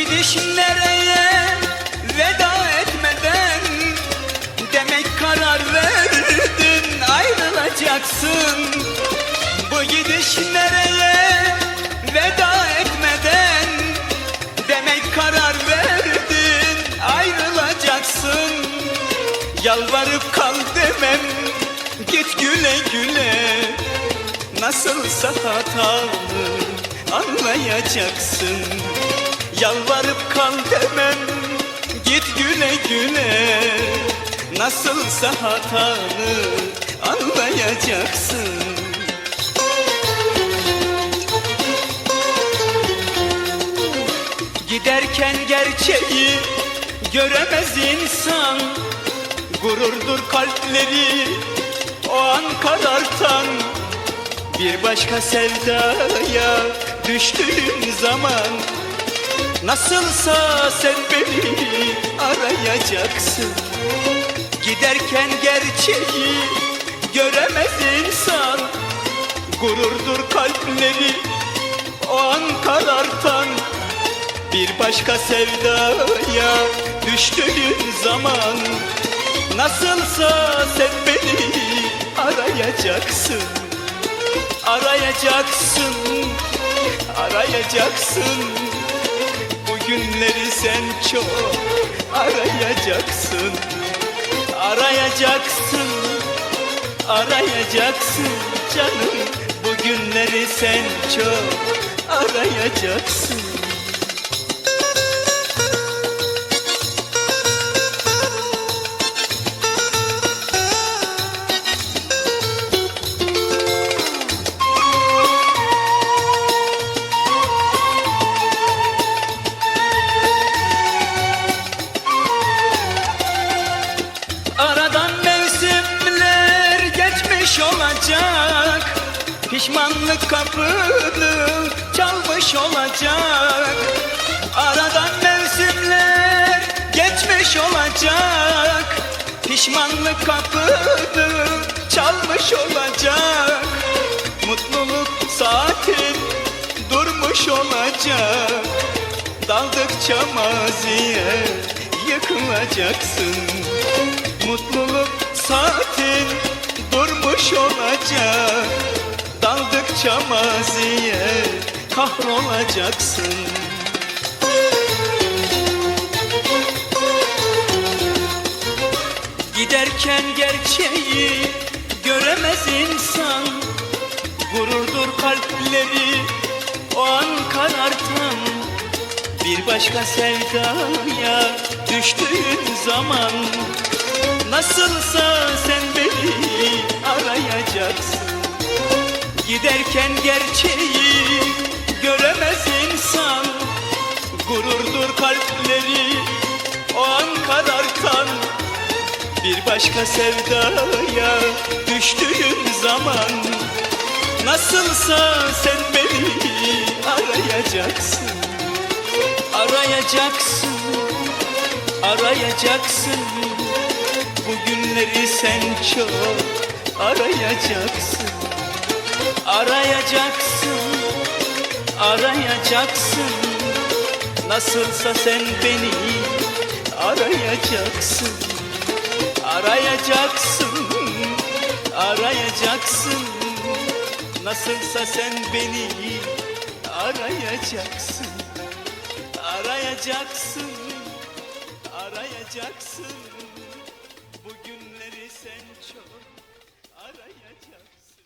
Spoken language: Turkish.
Gidişin nereye veda etmeden Demek karar verdin ayrılacaksın. Bu gidişin nereye veda etmeden Demek karar verdin ayrılacaksın. Yalvarıp kal demem git güle güle. Nasılsa hatalı anlayacaksın. Yalvarıp kal demem git güle güle Nasılsa hatanı anlayacaksın. Giderken gerçeği göremez insan. Gururdur kalpleri o an karartan Bir başka sevdaya düştüğün zaman Nasılsa sen beni arayacaksın. Giderken gerçeği göremez insan. Gururdur kalpleri o an karartan. Bir başka sevdaya düştüğün zaman Nasılsa sen beni arayacaksın. Arayacaksın, arayacaksın günleri sen çok arayacaksın. Arayacaksın, arayacaksın canım. Bu günleri sen çok arayacaksın Pişmanlık kapını çalmış olacak. Aradan mevsimler geçmiş olacak. Pişmanlık kapını çalmış olacak. Mutluluk saatin durmuş olacak. Daldıkça maziye yıkılacaksın. Mutluluk saatin durmuş olacak Daldıkça maziye kahrolacaksın. Giderken gerçeği göremez insan. Gururdur kalpleri o an karartan. Bir başka sevdaya düştüğün zaman Nasılsa sen beni arayacaksın Giderken gerçeği göremez insan. Gururdur kalpleri o an karartan Bir başka sevdaya düştüğün zaman Nasılsa sen beni arayacaksın. Arayacaksın, arayacaksın. Bu günleri sen çok arayacaksın Arayacaksın, arayacaksın. Nasılsa sen beni arayacaksın. Arayacaksın, arayacaksın. Nasılsa sen beni arayacaksın. Arayacaksın, arayacaksın. Bu günleri sen çok arayacaksın